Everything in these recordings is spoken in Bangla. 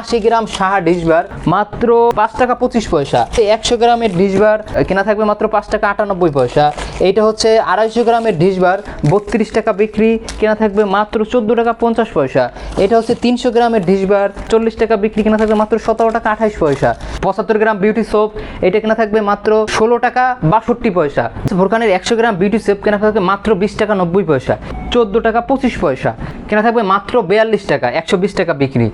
আশি গ্রাম সাহা ডিশবার মাত্র পাঁচ টাকা পঁচিশ পয়সা। একশো গ্রামের ডিশবার কেনা থাকবে মাত্র পাঁচ টাকা আটানব্বই পয়সা। এইটা হচ্ছে আড়াইশো গ্রামের ডিশবার বত্রিশ টাকা বিক্রি, কেনা থাকবে মাত্র চোদ্দ টাকা পঞ্চাশ পয়সা। এটা হচ্ছে তিনশো গ্রামের ডিশবার চল্লিশ টাকা বিক্রি, কেনা থাকবে মাত্র সতেরো টাকা আঠাইশ পয়সা। পঁচাত্তর গ্রাম বিউটি সোপ এটা কেনা থাকবে মাত্র ষোলো টাকা বাষট্টি পয়সা। ভোরকানের একশো গ্রাম বিউটি সোপ, কেনা থাকবে মাত্র বিশ টাকা নব্বই পয়সা। চোদ্দ টাকা পঁচিশ পয়সা, কেনা থাকবে মাত্র বিয়াল্লিশ টাকা, একশো বিশ টাকা বিক্রি।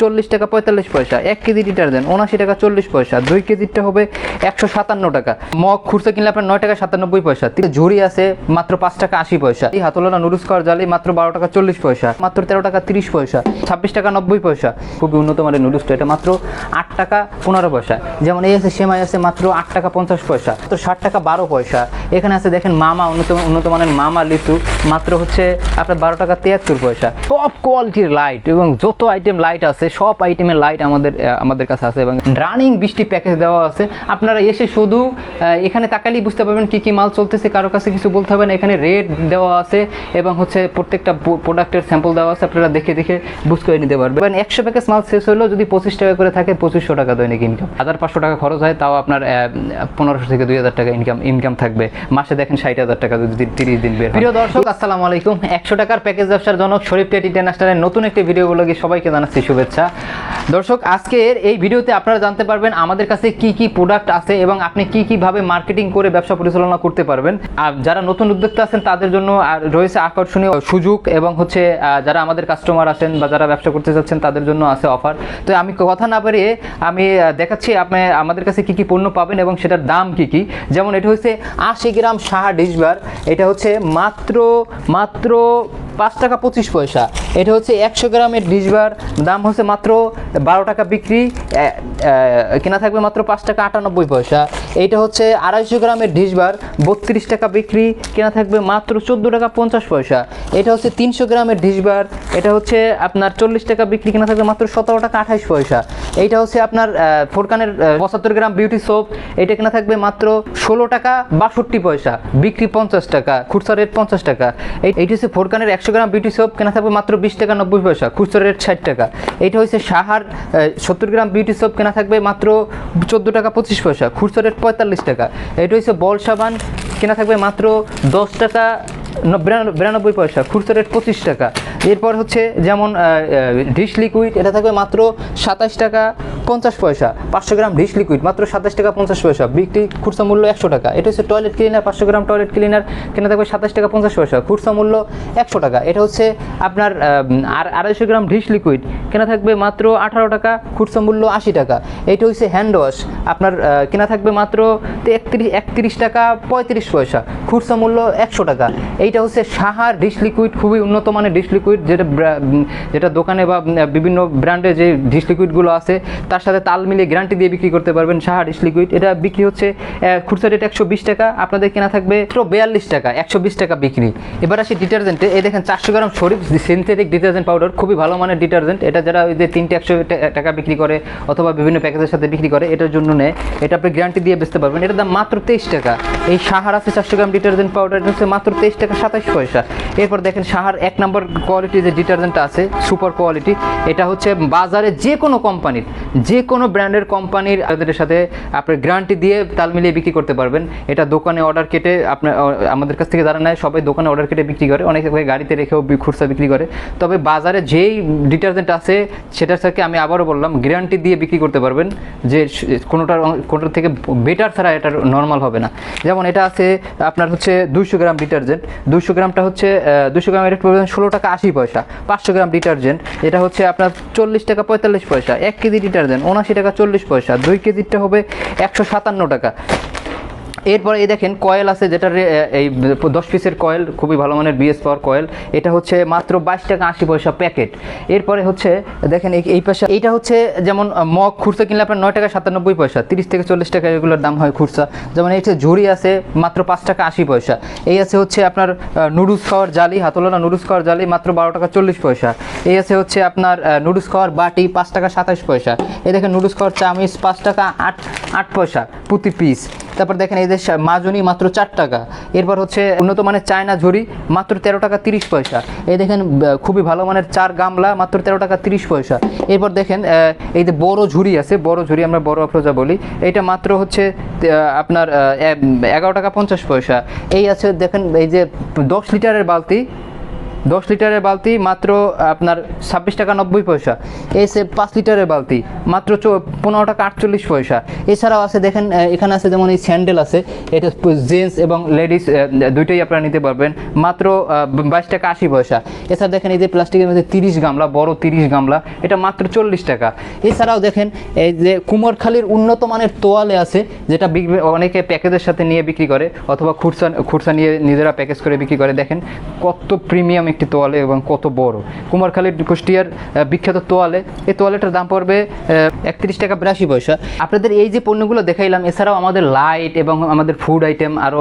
চল্লিশ টাকা পঁয়তাল্লিশ পয়সা, এক কেজি ডিটারজেন্ট উনাশি টাকা চল্লিশ পয়সা, দুই কেজিটা হবে একশো সাতান্ন টাকা। মগ খুরসা কিনলে আপনার নয় টাকা সাতানব্বই পয়সা ঝুড়ি আছে মাত্র পাঁচ টাকা আশি পয়সা। এই হাতলোনা নুডলস খাওয়ার জালি মাত্র বারো টাকা চল্লিশ পয়সা, মাত্র তেরো টাকা তিরিশ পয়সা, ছাব্বিশ টাকা নব্বই পয়সা। খুবই উন্নত মানের নুডলসটা, এটা মাত্র আট টাকা পনেরো পয়সা। যেমন এই আছে, সেমাই আছে, মাত্র আট টাকা পঞ্চাশ পয়সা তো ষাট টাকা বারো পয়সা। এখানে আছে, দেখেন মামা, উন্নত উন্নত মানের মামা লিচু, মাত্র হচ্ছে আপনার বারো টাকা তিয়াত্তর পয়সা। টপ কোয়ালিটির লাইট এবং যত আইটেম লাইট আছে সব আইটেমের লাইট আমাদের আমাদের কাছে আছে এবং রানিং বৃষ্টি প্যাকেজ দেওয়া আছে। আপনারা এসে শুধু এখানে তাকালেই বুঝতে পারবেন কি কি মাল চলতেছে, কারও কাছে কিছু বলতে হবে না। এখানে রেট দেওয়া আছে এবং হচ্ছে প্রত্যেকটা প্রোডাক্টের স্যাম্পল দেওয়া আছে, আপনারা দেখে দেখে বুঝ করে নিতে পারবেন। এবং একশো প্যাকেজ মাল শেষ হলেও যদি পঁচিশ টাকা করে থাকে, পঁচিশশো টাকা দৈনিক ইনকাম হাজার পাঁচশো টাকা খরচ হয়, তাও আপনার পনেরোশো থেকে দুই হাজার টাকা ইনকাম ইনকাম থাকবে। মাসে দেখেন ষাট হাজার টাকা, যদি তিরিশ দিন বের। প্রিয় দর্শক, আসসালামু আলাইকুম। একশো টাকার প্যাকেজ ব্যবসার জনক শরীফ টেট ইন্টারন্যাশনালের নতুন একটি ভিডিওগুলোকে সবাইকে জানাচ্ছি শুভেচ্ছা। দর্শক, আজকের এই ভিডিওতে আপনারা জানতে পারবেন আমাদের কাছে কি কি প্রোডাক্ট আছে এবং আপনি কি কীভাবে মার্কেটিং করে ব্যবসা পরিচালনা করতে পারবেন। আর যারা নতুন উদ্যোক্তা আছেন, তাদের জন্য আর রয়েছে আকর্ষণীয় সুযোগ এবং হচ্ছে যারা আমাদের কাস্টমার আছেন বা যারা ব্যবসা করতে চাচ্ছেন তাদের জন্য আছে অফার তো আমি কথা না পারিয়ে আমি দেখাচ্ছি আপনি আমাদের কাছে কি কি পণ্য পাবেন এবং সেটার দাম কি কি। যেমন এটা হচ্ছে আশি গ্রাম সাহা ডিশবার এটা হচ্ছে মাত্র মাত্র পাঁচ টাকা পঁচিশ পয়সা। এটা হচ্ছে একশো গ্রামের ডিশবার দাম হচ্ছে মাত্র বারো টাকা বিক্রি। কেনা থাকবে মাত্র পাঁচ টাকা আটানব্বই পয়সা। এইটা হচ্ছে আড়াইশো গ্রামের ডিশবার বত্রিশ টাকা বিক্রি। কেনা থাকবে মাত্র চোদ্দ টাকা পঞ্চাশ পয়সা। এটা হচ্ছে তিনশো গ্রামের ডিশবার এটা হচ্ছে আপনার চল্লিশ টাকা বিক্রি। কেনা থাকবে মাত্র সতেরো টাকা আঠাইশ পয়সা। এইটা হচ্ছে আপনার ফোরকানের পঁচাত্তর গ্রাম বিউটি সোপ। এটা কেনা থাকবে মাত্র ষোলো টাকা বাষট্টি পয়সা। বিক্রি পঞ্চাশ টাকা, খুচরা রেট পঞ্চাশ টাকা। এই- এইটা হচ্ছে ফোরকানের একশো গ্রাম বিউটি সোপ, কেনা থাকবে মাত্র বিশ টাকা নব্বই পয়সা, খুচরো রেট ষাট টাকা। এটা হচ্ছে সাহার সত্তর গ্রাম বিউটি সোপ, কেনা থাকবে মাত্র চোদ্দ টাকা পঁচিশ পয়সা, খুচরো রেট পঁয়তাল্লিশ টাকা। এটা হচ্ছে বল সাবান, কেনা থাকবে মাত্র দশ টাকা বিরানব্বই পয়সা, খুচরা রেট পঁচিশ টাকা। এরপর হচ্ছে যেমন ডিশ লিকুইড এটা থাকবে মাত্র সাতাশ টাকা পঞ্চাশ পয়সা। পাঁচশো গ্রাম ডিশ লিকুইড মাত্র সাতাশ টাকা পঞ্চাশ পয়সা। বিক্রি খুচরা মূল্য একশো টাকা। এটা হচ্ছে টয়লেট ক্লিনার পাঁচশো গ্রাম টয়লেট ক্লিনার কেনা থাকবে সাতাশ টাকা পঞ্চাশ পয়সা। খুচরা মূল্য একশো টাকা। এটা হচ্ছে আপনার আর আড়াইশো গ্রাম ডিশ লিকুইড কেনা থাকবে মাত্র আঠারো টাকা, খুচরা মূল্য আশি টাকা। এটা হচ্ছে হ্যান্ড ওয়াশ আপনার কেনা থাকবে মাত্র একত্রিশ একত্রিশ টাকা পঁয়ত্রিশ পয়সা। খুচরা মূল্য একশো টাকা। এইটা হচ্ছে সাহার ডিশ লিকুইড খুবই উন্নত মানের ডিশ লিকুইড যেটা যেটা দোকানে বা বিভিন্ন ব্র্যান্ডে যে ডিশ লিকুইডগুলো আছে, তার সাথে তাল মিলিয়ে গ্যারান্টি দিয়ে বিক্রি করতে পারবেন সাহা ডিশ লিকুইড এটা বিক্রি হচ্ছে খুচরা রেট একশো বিশ টাকা, আপনাদের কেনা থাকবে মাত্র বিয়াল্লিশ টাকা, একশো বিশ টাকা বিক্রি। এবার আসি ডিটারজেন্টে এই দেখেন চারশো gram Sharif synthetic detergent powder খুবই ভালো মানের ডিটারজেন্ট এটা যারা ওই যে তিনটে একশো টাকা বিক্রি করে, অথবা বিভিন্ন প্যাকেজের সাথে বিক্রি করে, এটার জন্য নেয়। এটা আপনি গ্যারান্টি দিয়ে বেচতে পারবেন। এটার দাম মাত্র তেইশ টাকা। এই সাহার আছে চারশো গ্রাম ডিটারজেন্ট পাউডার হচ্ছে মাত্র তেইশ টাকা সাতাশ পয়সা। এরপর দেখেন সাহার এক নম্বর কোয়ালিটি যে ডিটারজেন্টটা আছে সুপার কোয়ালিটি এটা হচ্ছে বাজারে যে কোনো কোম্পানির যে কোনো ব্র্যান্ডের কোম্পানির সাথে আপনার গ্যারান্টি দিয়ে তাল মিলিয়ে বিক্রি করতে পারবেন। এটা দোকানে অর্ডার কেটে আপনার, আমাদের কাছ থেকে যারা নেয়, সবাই দোকানে অর্ডার কেটে বিক্রি করে। অনেকে গাড়িতে রেখেও খুচরা বিক্রি করে। তবে বাজারে যেই ডিটারজেন্ট আছে, সেটার সাথে আমি আবারও বললাম গ্যারান্টি দিয়ে বিক্রি করতে পারবেন। যে কোনোটার কোনোটার থেকে বেটার ছাড়া এটা নর্মাল হবে না। যেমন এটা আছে, আপনার হচ্ছে দুইশো গ্রাম ডিটারজেন্ট দুইশো গ্রামটা হচ্ছে দুশো গ্রাম রেট পড়বে ষোলো টাকা আশি পয়সা, পাঁচশো গ্রাম ডিটারজেন্ট, এটা হচ্ছে আপনার চল্লিশ টাকা পঁয়তাল্লিশ পয়সা, এক কেজি ডিটারজেন্ট উনাশি টাকা চল্লিশ পয়সা, দুই কেজিটা হবে একশো সাতান্ন টাকা। এরপরে এই দেখেন কয়েল আছে যেটা এই দশ পিসের কয়েল খুবই ভালো মানের বিএস পাওয়ার কয়েল এটা হচ্ছে মাত্র বাইশ টাকা আশি পয়সা প্যাকেট এরপরে হচ্ছে, দেখেন এই- পাশে এইটা হচ্ছে যেমন মগ খুচরা কিনলে আপনার নয় টাকা সাতানব্বই পয়সা, তিরিশ থেকে চল্লিশ টাকা এগুলোর দাম হয় খুচরা যেমন এই হচ্ছে ঝুড়ি আছে, মাত্র পাঁচ টাকা আশি পয়সা। এই আছে হচ্ছে আপনার নুডলস খাওয়ার জালি, হাতলোনা নুডলস খাওয়ার জালি, মাত্র বারো টাকা চল্লিশ পয়সা। এই আছে হচ্ছে আপনার নুডলস খাওয়ার বাটি, পাঁচ টাকা সাতাশ পয়সা। এই দেখেন নুডলস খাওয়ার চামিচ, পাঁচ টাকা আট আট পয়সা প্রতি পিস তারপর দেখেন এই যে মাজনি মাত্র চার টাকা। এরপর হচ্ছে উন্নত মানের চায়না ঝুড়ি মাত্র তেরো টাকা তিরিশ পয়সা। এই দেখেন খুবই ভালো মানের চার গামলা মাত্র তেরো টাকা তিরিশ পয়সা। এরপর দেখেন এই যে বড় ঝুড়ি আছে, বড় ঝুড়ি আমরা বড় অফরোজা বলি, এটা মাত্র হচ্ছে আপনার এগারো টাকা পঞ্চাশ পয়সা। এই আছে, দেখেন, এই যে দশ লিটারের বালতি দশ লিটারের বালতি, মাত্র আপনার ছাব্বিশ টাকা নব্বই পয়সা। এসে পাঁচ লিটারের বালতি, মাত্র পনেরো টাকা আটচল্লিশ পয়সা। এছাড়াও আছে, দেখেন এখানে আছে যেমন এই স্যান্ডেল আছে, এটা জেন্টস এবং লেডিস দুইটাই আপনারা নিতে পারবেন। মাত্র বাইশ টাকা আশি পয়সা। এছাড়া দেখেন, এই যে প্লাস্টিকের মধ্যে তিরিশ গামলা, বড় তিরিশ গামলা, এটা মাত্র চল্লিশ টাকা। এছাড়াও দেখেন, এই যে কুমারখালীর উন্নত মানের তোয়ালে আছে, যেটা অনেকে প্যাকেজের সাথে নিয়ে বিক্রি করে, অথবা খুরসা খুরসা নিয়ে নিজেরা প্যাকেজ করে বিক্রি করে। দেখেন, কত প্রিমিয়াম একটি তোয়ালে এবং কত বড়? কুমারখালীর কুষ্টিয়ার বিখ্যাত তোয়ালে। এই তোয়ালেটার দাম পড়বে একত্রিশ টাকা বিরাশি পয়সা। আপনাদের এই যে পণ্যগুলো দেখাইলাম, এছাড়াও আমাদের লাইট এবং আমাদের ফুড আইটেম আরও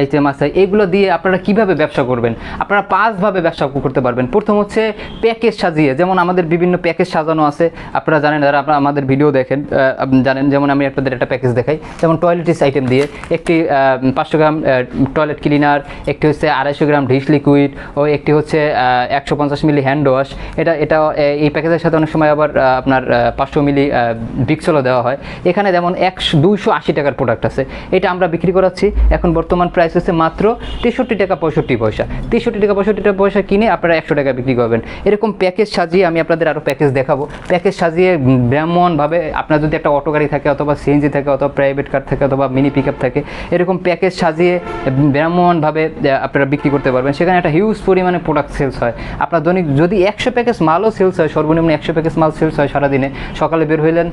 আইটেম আছে এইগুলো দিয়ে আপনারা কীভাবে ব্যবসা করবেন? আপনারা পাঁচভাবে ব্যবসা করতে পারবেন। প্রথম হচ্ছে প্যাকেজ সাজিয়ে, যেমন আমাদের বিভিন্ন প্যাকেজ সাজানো আছে। আপনারা জানেন, যারা আপনারা আমাদের ভিডিও দেখেন জানেন, যেমন আমি আপনাদের একটা প্যাকেজ দেখাই। যেমন টয়লেটিস আইটেম দিয়ে, একটি পাঁচশো গ্রাম টয়লেট ক্লিনার একটি হচ্ছে আড়াইশো গ্রাম ডিশ লিকুইড ও একটি হচ্ছে একশো পঞ্চাশ মিলি হ্যান্ড ওয়াশ। এটা এটা এই প্যাকেজের সাথে অনেক সময় আবার আপনার পাঁচশো মিলি বিক্সলও দেওয়া হয়। এখানে যেমন একশো দুইশো আশি টাকার প্রোডাক্ট আছে। এটা আমরা বিক্রি করাচ্ছি। এখন বর্তমান প্রাইস হচ্ছে মাত্র তেষট্টি টাকা পঁয়ষট্টি পয়সা। তেষট্টি টাকা পঁয়ষট্টি টাকা পয়সা কিনে আপনারা একশো টাকা বিক্রি করবেন। এরকম প্যাকেজ সাজিয়ে আমি আপনাদের আরও প্যাকেজ দেখাবো। প্যাকেজ সাজিয়ে ব্রাহ্মণভাবে আপনার যদি একটা অটো গাড়ি থাকে অথবা সিএনজি থাকে অথবা প্রাইভেট কার থাকে অথবা মিনি পিক থাকে এরকম প্যাকেজ সাজিয়ে আহ, আপনারা বিক্রি করতে পারবেন। সেখানে একটা হিউজ পরিমাণে প্রোডাক্ট সেলস হয়। আপনার দৈনিক যদি একশো প্যাকেজ মালও সেলস হয়, সর্বনিম্ন একশো প্যাকেজ মাল সেলস হয় সারাদিনে। সকালে বের হইলেন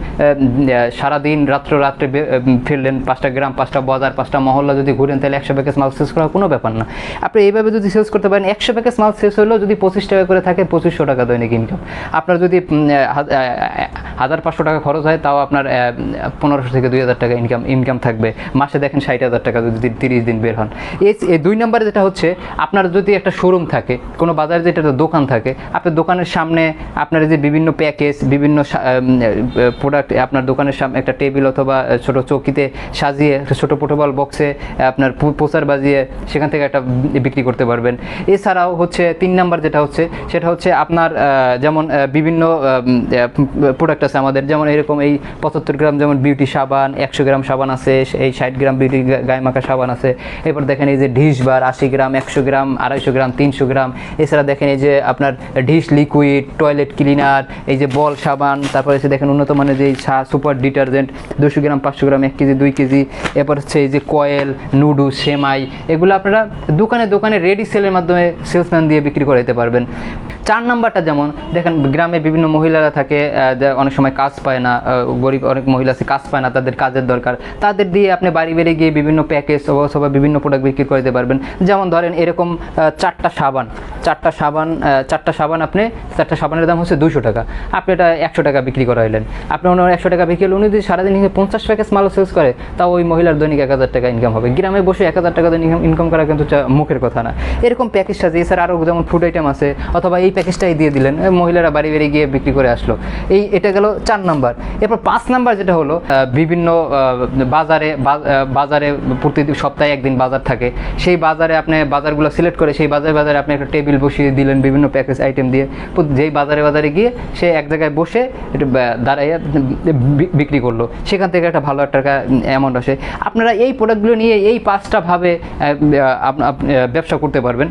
সারাদিন, রাত্র, রাত্রে ফিরলেন, পাঁচটা গ্রাম, পাঁচটা বাজার, পাঁচটা মহল্লা যদি ঘুরেন, তাহলে একশো প্যাকেজ মাল সেলস করা কোনো ব্যাপার না। আপনি এইভাবে যদি সেলস করতে পারেন, একশো প্যাকেজ মাল শেষ হলেও যদি পঁচিশ টাকা করে থাকে, পঁচিশশো টাকা দৈনিক ইনকাম আপনার যদি হাজার পাঁচশো টাকা খরচ হয়, তাও আপনার পনেরোশো থেকে দুই হাজার টাকা ইনকাম ইনকাম থাকবে। মাসে দেখেন ষাট হাজার টাকা যদি তিরিশ দিন বের হন। এই দুই নম্বরে যেটা হচ্ছে, আপনার যদি একটা শোরুম থাকে, কোনো বাজারে যেটা দোকান থাকে, আপনার দোকানের সামনে আপনার যে বিভিন্ন প্যাকেজ, বিভিন্ন প্রোডাক্ট আপনার দোকানের সামনে একটা টেবিল অথবা ছোট চৌকিতে সাজিয়ে ছোটো পোর্টেবল বক্সে আপনার পো- পোস্টার বাজিয়ে সেখান থেকে একটা বিক্রি করতে পারবেন। এছাড়াও হচ্ছে তিন নাম্বার যেটা হচ্ছে, সেটা হচ্ছে আপনার যেমন বিভিন্ন প্রোডাক্ট আছে আমাদের। যেমন এরকম এই পঁচাত্তর গ্রাম যেমন বিউটি সাবান, একশো গ্রাম সাবান আছে, এই ষাট গ্রাম বিউটি গায়ে মাখা সাবান আছে। এরপর দেখেন এই যে ঢিস বার আশি গ্রাম, একশো গ্রাম, আড়াইশো গ্রাম, তিনশো গ্রাম। এছাড়া দেখেন এই যে আপনার ঢিস লিকুইড, টয়লেট ক্লিনার, এই যে বল সাবান, তারপরে এসে দেখেন উন্নত মানের যে সুপার ডিটারজেন্ট দুশো গ্রাম, পাঁচশো গ্রাম, এক কেজি, দুই কেজি। এরপর হচ্ছে এই যে কয়েল নুডু সেমাই, এগুলো আপনারা দোকানে দোকানে রেডি সেলের মাধ্যমে সেলসম্যান দিয়ে বিক্রি করে দিতে পারবেন। চার নাম্বারটা যেমন, দেখেন গ্রামে বিভিন্ন মহিলারা থাকে অনেক সময় কাজ পায় না গরিব অনেক মহিলা আছে, কাজ পায় না, তাদের কাজের দরকার। তাদের দিয়ে আপনি বাড়ি বেড়ে গিয়ে বিভিন্ন প্যাকেজ অথবা বিভিন্ন প্রোডাক্ট বিক্রি করে দিতে পারবেন। যেমন ধরেন এরকম চারটা সাবান। চারটা সাবান চারটা সাবান আপনি, চারটা সাবানের দাম হচ্ছে দুশো টাকা। আপনি এটা একশো টাকা বিক্রি করাইলেন। আপনি ওনার একশো টাকা বিক্রি হলে উনি যদি সারাদিন পঞ্চাশ প্যাকেজ মালও সেলস করে, তাও ওই মহিলার দৈনিক এক হাজার টাকা ইনকাম হবে। গ্রামে বসে এক হাজার টাকা দৈনিক ইনকাম করা কিন্তু মুখের কথা না। এরকম প্যাকেজ সাজিয়ে, স্যার আরও যেমন ফুড আইটেম আছে, অথবা এই প্যাকেজটাই দিয়ে দিলেন মহিলারা বাড়ি বাড়ি গিয়ে বিক্রি করে আসলো। এই, এটা গেল চার নাম্বার। এরপর পাঁচ নাম্বার যেটা হলো বিভিন্ন বাজারে বাজারে প্রতিদিন সপ্তাহে একদিন বাজার থাকে। সেই বাজারে আপনি বাজারগুলো সিলেক্ট করে, সেই বাজারে বাজারে আপনি একটা টেবিল বসিয়ে দিলেন বিভিন্ন প্যাকেজ আইটেম দিয়ে। যেই বাজারে বাজারে গিয়ে সে এক জায়গায় বসে একটু দাঁড়াইয়া বিক্রি করল। সেখান থেকে একটা ভালো একটা অ্যামাউন্ট আসে। আপনারা এই প্রোডাক্টগুলো নিয়ে এই পাঁচটা ভাবে ব্যবসা করতে পারবেন।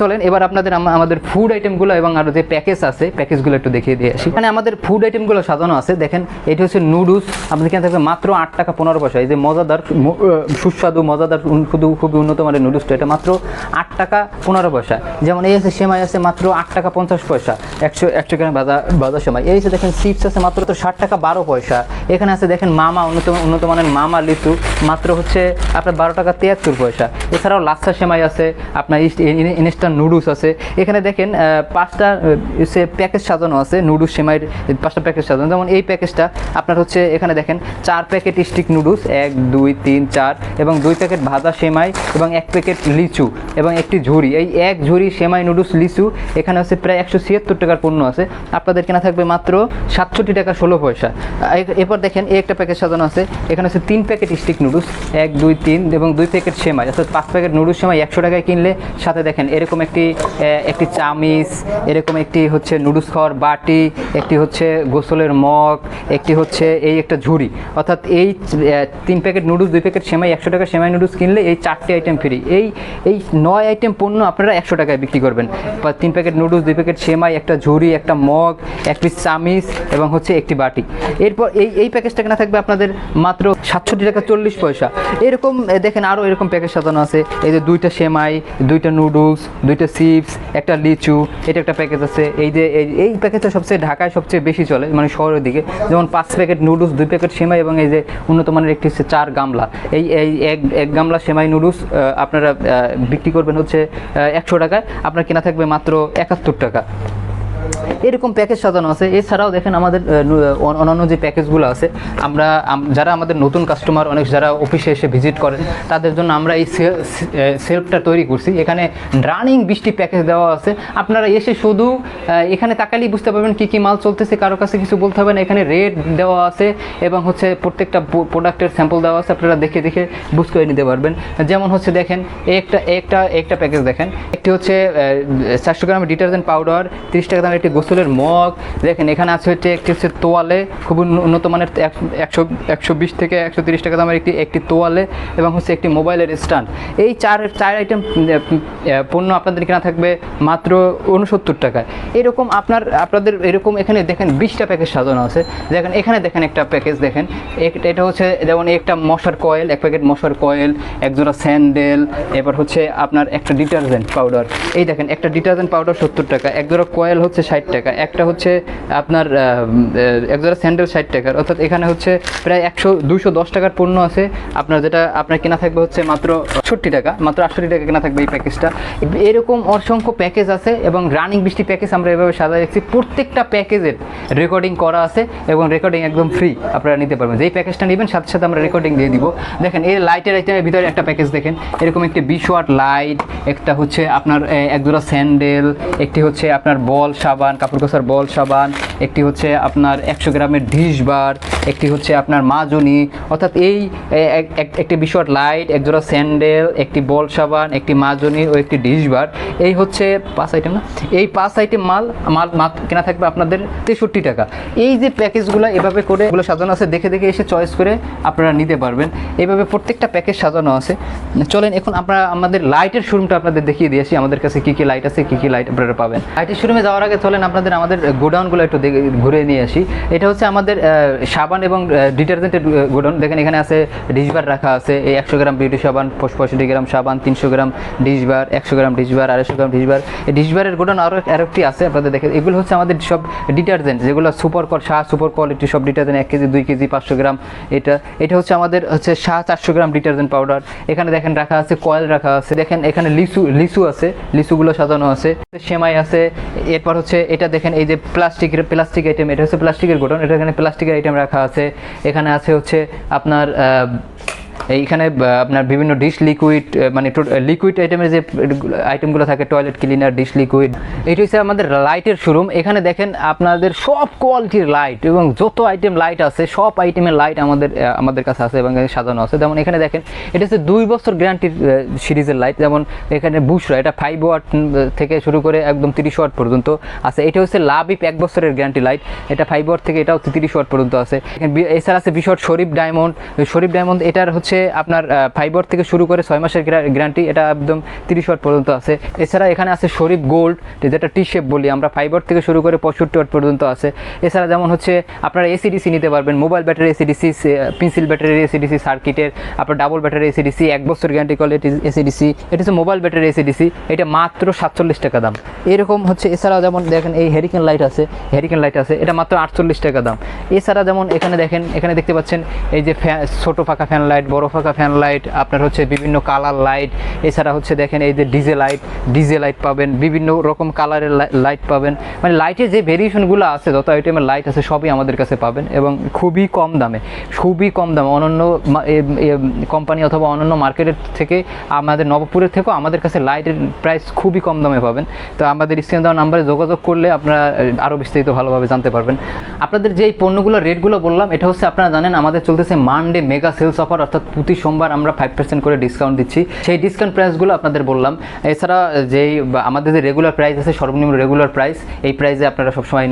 চলেন, এবার আপনাদের আমাদের ফুড আইটেমগুলো এবং আরও যে প্যাকেজ আছে প্যাকেজগুলো একটু দেখিয়ে দিয়ে আসি। এখানে আমাদের ফুড আইটেমগুলো সাজানো আছে। দেখেন, এটি হচ্ছে নুডলস আপনাদের এখানে থাকবে মাত্র আট টাকা পনেরো পয়সা। এই যে মজাদার সুস্বাদু, মজাদার শুধু খুবই উন্নত মানের নুডলসটা এটা মাত্র আট টাকা পনেরো পয়সা। যেমন এই আছে, সেমাই আছে, মাত্র আট টাকা পঞ্চাশ পয়সা। একশো একশো গ্রাম ভাজা বাজার সেমাই। এই হচ্ছে দেখেন চিপস আছে, মাত্র তো ষাট টাকা বারো পয়সা। এখানে আছে, দেখেন, মামা উন্নত উন্নত মানের মামা লিচু, মাত্র হচ্ছে আপনার বারো টাকা তিয়াত্তর পয়সা। এছাড়াও লাচ্ছা সেমাই আছে, আপনার ইনস্ট স্টার নুডলস আছে। এখানে দেখেন পাঁচটা সে প্যাকেজ সাজানো আছে নুডলস সেমাইয়ের পাঁচটা প্যাকেজ সাজানো। যেমন এই প্যাকেজটা আপনার হচ্ছে এখানে দেখেন, চার প্যাকেট স্টিক নুডলস এক, দুই, তিন, চার, এবং দুই প্যাকেট ভাজা সেমাই, এবং এক প্যাকেট লিচু, এবং একটি ঝুড়ি। এই এক ঝুড়ি সেমাই নুডলস লিচু, এখানে হচ্ছে প্রায় একশো ছিয়াত্তর টাকার পণ্য আছে। আপনাদের কেনা থাকবে মাত্র সাতষট্টি টাকা ষোলো পয়সা। এরপর দেখেন, এই একটা প্যাকেট সাজানো আছে। এখানে হচ্ছে তিন প্যাকেট স্টিক নুডলস এক, দুই, তিন, এবং দুই প্যাকেট সেমাই, অর্থাৎ পাঁচ প্যাকেট নুডলস সেমাই একশো টাকায় কিনলে, সাথে দেখেন, এরকম একটি একটি চামিচ, এরকম একটি হচ্ছে নুডলস খাওয়ার বাটি, একটি হচ্ছে গোসলের মগ, একটি হচ্ছে এই একটা ঝুড়ি। অর্থাৎ এই তিন প্যাকেট নুডলস, দুই প্যাকেট সেমাই, একশো টাকা সেমাই নুডলস কিনলে এই চারটি আইটেম ফ্রি। এই এই নয় আইটেম পণ্য আপনারা একশো টাকায় বিক্রি করবেন। তিন প্যাকেট নুডলস, দুই প্যাকেট সেমাই, একটা ঝুড়ি, একটা মগ এক পিস চামিচ এবং হচ্ছে একটি বাটি। এরপর এই এই প্যাকেজটা কেনা থাকবে আপনাদের মাত্র সাতষট্টি টাকা চল্লিশ পয়সা। এরকম দেখেন আরও এরকম প্যাকেজ সাজানো আছে। এই যে দুইটা সেমাই, দুইটা নুডলস দুইটা চিপস, একটা লিচু, এটা একটা প্যাকেজ আছে। এই যে, এই- প্যাকেজটা সবচেয়ে ঢাকায় সবচেয়ে বেশি চলে মানে শহরের দিকে। যেমন পাঁচ প্যাকেট নুডলস দুই প্যাকেট সেমাই এবং এই যে উন্নত মানের একটি হচ্ছে চার গামলা। এই এই এক এক গামলা সেমাই নুডলস আপনারা বিক্রি করবেন হচ্ছে একশো টাকায়। আপনার কেনা থাকবে মাত্র একাত্তর টাকা। এরকম প্যাকেজ সাজানো আছে। এছাড়াও দেখেন আমাদের অন্যান্য যে প্যাকেজগুলো আছে, আমরা যারা আমাদের নতুন কাস্টমার অনেক যারা অফিসে এসে ভিজিট করেন, তাদের জন্য আমরা এই সেলফটা তৈরি করছি। এখানে রানিং বৃষ্টি প্যাকেজ দেওয়া আছে। আপনারা এসে শুধু এখানে তাকালেই বুঝতে পারবেন কী কী মাল চলতেছে, কারও কাছে কিছু বলতে হবে না। এখানে রেট দেওয়া আছে এবং হচ্ছে প্রত্যেকটা প্রোডাক্টের স্যাম্পল দেওয়া আছে। আপনারা দেখে দেখে বুঝ করে নিতে পারবেন। যেমন হচ্ছে দেখেন, একটা একটা একটা প্যাকেজ দেখেন। একটি হচ্ছে চারশো গ্রামের ডিটারজেন্ট পাউডার তিরিশ টাকা দামের একটি গোসলের মগ। দেখেন, এখানে আছে হচ্ছে একটি হচ্ছে তোয়ালে খুব উন্ন- উন্নত মানের একশো একশো বিশ থেকে একশো তিরিশ টাকা দামের একটি একটি তোয়ালে এবং হচ্ছে একটি মোবাইলের স্ট্যান্ড। এই চার চার আইটেম পণ্য আপনাদের কেনা থাকবে মাত্র উনসত্তর টাকায়। এরকম আপনার আপনাদের এরকম এখানে দেখেন বিশটা প্যাকেজ সাজানো আছে। দেখেন, এখানে দেখেন একটা প্যাকেজ দেখেন। এটা হচ্ছে যেমন একটা মশার কয়েল, এক প্যাকেট মশার কয়েল, এক জোড়া স্যান্ডেল, এবার হচ্ছে আপনার একটা ডিটারজেন্ট পাউডার। এই দেখেন, একটা ডিটারজেন্ট পাউডার সত্তর টাকা, এক জোড়া কয়েল হচ্ছে ষাট টাকা। একটা হচ্ছে আপনার আহ, আহ, এক জোড়া স্যান্ডেল ষাট টাকার অর্থাৎ এখানে হচ্ছে প্রায় একশো দুশো দশ টাকার পণ্য আছে। আপনার যেটা আপনার কেনা থাকবে হচ্ছে মাত্র আটষট্টি টাকা মাত্র আটষট্টি টাকা কেনা থাকবে এই প্যাকেজটা এরকম অসংখ্য প্যাকেজ আছে এবং রানিং বৃষ্টি প্যাকেজ আমরা এভাবে সাজাই রাখছি। প্রত্যেকটা প্যাকেজের রেকর্ডিং করা আছে এবং রেকর্ডিং একদম ফ্রি আপনারা নিতে পারবেন। যেই প্যাকেজটা নেবেন সাথে সাথে আমরা রেকর্ডিং দিয়ে দিব। দেখেন এই লাইটের আইটেমের ভিতরে একটা প্যাকেজ দেখেন। এরকম একটি বিশ ওয়াট লাইট একটা হচ্ছে আপনার এ, এক জোড়া স্যান্ডেল একটি হচ্ছে আপনার বল সাবান কাপড় কষার বল সাবান একটি হচ্ছে আপনার একশো গ্রামের ডিশ বার, একটি হচ্ছে আপনার মাজনি, অর্থাৎ এই একটি বিশ ওয়াট লাইট, এক জোড়া স্যান্ডেল, একটি বল সাবান, একটি মাজনি ও একটি ডিশ বার। এই হচ্ছে পাঁচ আইটেম না? এই পাঁচ আইটেম মাল মাল মাল কেনা থাকবে আপনাদের তেষট্টি টাকা। এই যে প্যাকেজগুলো এভাবে করে এগুলো সাজানো আছে, দেখে দেখে এসে চয়েস করে আপনারা নিতে পারবেন। এইভাবে প্রত্যেকটা প্যাকেজ সাজানো আছে। চলেন এখন আমরা, আমাদের লাইটের শোরুমটা আপনাদের দেখিয়ে দিয়েছি আমাদের কাছে কী কী লাইট আছে, কী কী লাইট আপনারা পাবেন। লাইটের শোরুমে যাওয়ার আগে চলেন, আপনাদের, আমাদের গোডাউনগুলো একটু ঘুরে নিয়ে আসি। এটা হচ্ছে আমাদের সাবান এবং ডিটারজেন্টের গোডাউন। দেখেন এখানে আছে ডিশবার রাখা আছে, এই একশো গ্রাম বিউটি সাবান, পঁয়ষট্টি গ্রাম সাবান, তিনশো গ্রাম ডিশবার একশো গ্রাম ডিশবার আড়াইশো গ্রাম ডিশবার এই ডিশবারের গোডাউন আরও আরেকটি আছে, আপনাদের দেখে এগুলো হচ্ছে আমাদের সব ডিটারজেন্ট, যেগুলো সুপার কল শাহ সুপার কোয়ালিটি সব ডিটারজেন্ট, এক কেজি, দুই কেজি, পাঁচশো গ্রাম, এটা। এটা হচ্ছে আমাদের হচ্ছে শাহ চারশো গ্রাম ডিটারজেন্ট পাউডার। এখানে দেখেন রাখা আছে, কয়েল রাখা আছে। দেখেন এখানে লিচু লিচু আছে, লিচুগুলো সাজানো আছে, সেমাই আছে। এরপর হচ্ছে এটা দেখেন, এই যে প্লাস্টিকের প্লাস্টিক আইটেম এটা হচ্ছে প্লাস্টিকের গোডাউন, এটা এখানে প্লাস্টিকের আইটেম রাখা আছে। এখানে আছে হচ্ছে আপনার এইখানে আপনার বিভিন্ন ডিশ লিকুইড মানে লিকুইড আইটেমের যে আইটেমগুলো থাকে টয়লেট ক্লিনার ডিশ লিকুইড এইটা হচ্ছে আমাদের লাইটের শোরুম এখানে দেখেন আপনাদের সব কোয়ালিটির লাইট এবং যত আইটেম লাইট আছে, সব আইটেমের লাইট আমাদের আমাদের কাছে আছে এবং সাজানো আছে। যেমন এখানে দেখেন, এটা হচ্ছে দুই বছর গ্যারান্টির সিরিজের লাইট যেমন এখানে বুশরা এটা ফাইভ ওয়াট থেকে শুরু করে একদম তিরিশ ওয়াট পর্যন্ত আছে। এটা হচ্ছে লাভিপ এক বছরের গ্যারান্টি লাইট এটা ফাইভ ওয়াট থেকে এটাও তিরিশ ওয়াট পর্যন্ত আছে। এছাড়া আছে বিশট শরীফ ডায়মন্ড শরীফ ডায়মন্ড এটার হচ্ছে আপনার ফাইভ ওয়াট থেকে শুরু করে ছয় মাসের গ্যারান্টি এটা একদম তিরিশ ওয়াট পর্যন্ত আছে। এছাড়া এখানে আছে শরীফ গোল্ড যেটা টি শেপ বলি আমরা ফাইভ ওয়াট থেকে শুরু করে পঁয়ষট্টি ওয়াট পর্যন্ত আছে। এছাড়া যেমন হচ্ছে আপনারা এসিডিসি নিতে পারবেন mobile battery AC DC pencil battery AC DC সার্কিটের আপনার ডাবল ব্যাটারি এসিডিসি এক বছর গ্যারান্টি কোয়ালিটি এসিডিসি এটা হচ্ছে মোবাইল ব্যাটারি এসিডিসি এটা মাত্র সাতচল্লিশ টাকা দাম। এরকম হচ্ছে, এছাড়াও যেমন দেখেন এই হেরিকেন লাইট আছে হেরিকেন লাইট আছে, এটা মাত্র আটচল্লিশ টাকা দাম। এছাড়া যেমন এখানে দেখেন, এখানে দেখতে পাচ্ছেন এই যে ফ্যান ছোটো ফাঁকা ফ্যান লাইট বড় রফাকা ফ্যান লাইট আপনার হচ্ছে বিভিন্ন কালার লাইট এছাড়া হচ্ছে দেখেন এই যে ডিজে লাইট ডিজে লাইট পাবেন, বিভিন্ন রকম কালারের লাইট পাবেন। মানে লাইটের যে ভেরিয়েশনগুলো আছে, যত আইটেমের লাইট আছে, সবই আমাদের কাছে পাবেন এবং খুবই কম দামে, খুবই কম দামে। অন্যান্য কোম্পানি অথবা অনন্য মার্কেটের থেকে আমাদের নবপুরের থেকেও আমাদের কাছে লাইটের প্রাইস খুবই কম দামে পাবেন। তো আমাদের স্ক্রিনে দেওয়া নাম্বারে যোগাযোগ করলে আপনারা আরও বিস্তারিত ভালোভাবে জানতে পারবেন। আপনাদের যে পণ্যগুলোর রেটগুলো বললাম, এটা হচ্ছে আপনারা জানেন, আমাদের চলতেছে মানডে মেগা সেলস অফার অর্থাৎ প্রতি সোমবার আমরা ফাইভ পার্সেন্ট করে ডিসকাউন্ট দিচ্ছি। সেই ডিসকাউন্ট প্রাইসগুলো আপনাদের বললাম। এছাড়া যেই, আমাদের যে রেগুলার প্রাইস আছে, সর্বনিম্ন রেগুলার প্রাইস এই প্রাইসে আপনারা সবসময়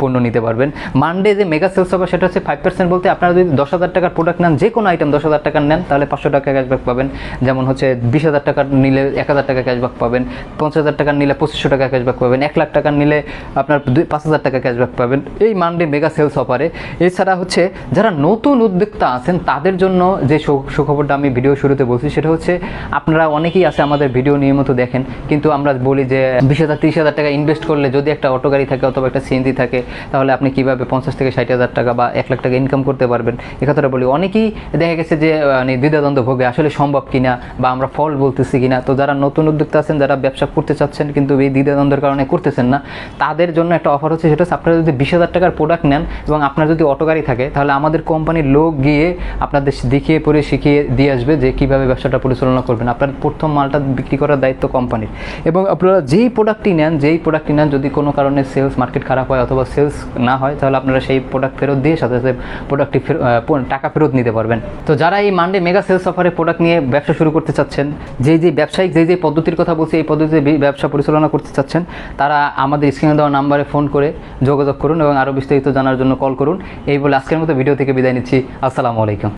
পণ্য নিতে পারবেন। মানডে যে মেগা সেলস অফার সেটা হচ্ছে ফাইভ পার্সেন্ট বলতে আপনারা যদি দশ হাজার টাকার প্রোডাক্ট নেন যে কোনো আইটেম দশ হাজার টাকার নেন, তাহলে পাঁচশো টাকা ক্যাশব্যাক পাবেন। যেমন হচ্ছে বিশ হাজার টাকার নিলে এক হাজার টাকা ক্যাশব্যাক পাবেন, পঞ্চাশ হাজার টাকার নিলে পঁচিশশো টাকা ক্যাশব্যাক পাবেন, এক লাখ টাকার নিলে আপনার দুই, পাঁচ হাজার টাকা ক্যাশব্যাক পাবেন। এই মানডে মেগা সেলস অফারে এছাড়া হচ্ছে যারা নতুন উদ্যোক্তা আছেন, তাদের জন্য যে সুখবরটা আমি ভিডিও শুরুতে বলছি, সেটা হচ্ছে আপনারা অনেকেই আছে আমাদের ভিডিও নিয়মিত দেখেন, কিন্তু আমরা বলি যে বিশ হাজার, তিরিশ হাজার টাকা ইনভেস্ট করলে যদি একটা অটো গাড়ি থাকে অথবা একটা সিএনজি থাকে, তাহলে আপনি কীভাবে পঞ্চাশ থেকে ষাট হাজার টাকা বা এক লাখ টাকা ইনকাম করতে পারবেন? এ কথাটা বলি। অনেকেই দেখা গেছে যে মানে দ্বিধাদ্বন্দ্ব ভোগে আসলে সম্ভব কিনা বা আমরা ফল বলতেছি কিনা। তো যারা নতুন উদ্যোক্তা আছেন, যারা ব্যবসা করতে চাচ্ছেন, কিন্তু এই দ্বিধাদ্বন্দ্বের কারণে করতেছেন না, তাদের জন্য একটা অফার হচ্ছে সেটা আপনারা যদি বিশ হাজার টাকার প্রোডাক্ট নেন এবং আপনার যদি অটো গাড়ি থাকে, তাহলে আমাদের কোম্পানির লোক গিয়ে আপনাদের দেখিয়ে শিখিয়ে দিয়ে আসবে যে কীভাবে ব্যবসাটা পরিচালনা করবেন। আপনার প্রথম মালটা বিক্রি করার দায়িত্ব কোম্পানির। এবং আপনারা যেই প্রোডাক্টটি নেন, যেই প্রোডাক্টটি নেন, যদি কোনো কারণে সেলস মার্কেট খারাপ হয় অথবা সেলস না হয়, তাহলে আপনারা সেই প্রোডাক্ট ফেরত দিয়ে সাথে সাথে প্রোডাক্টটি টাকা ফেরত নিতে পারবেন। তো যারা এই মানডে মেগা সেলস অফারে প্রোডাক্ট নিয়ে ব্যবসা শুরু করতে চাচ্ছেন যেই যে ব্যবসায়িক যেই যে পদ্ধতির কথা বলছি, এই পদ্ধতিতে ব্যবসা পরিচালনা করতে চাচ্ছেন, তারা আমাদের স্ক্রিনে দেওয়া নাম্বারে ফোন করে যোগাযোগ করুন এবং আরও বিস্তারিত জানার জন্য কল করুন। এই বলে আজকের মতো ভিডিও থেকে বিদায় নিচ্ছি। আসসালামু আলাইকুম।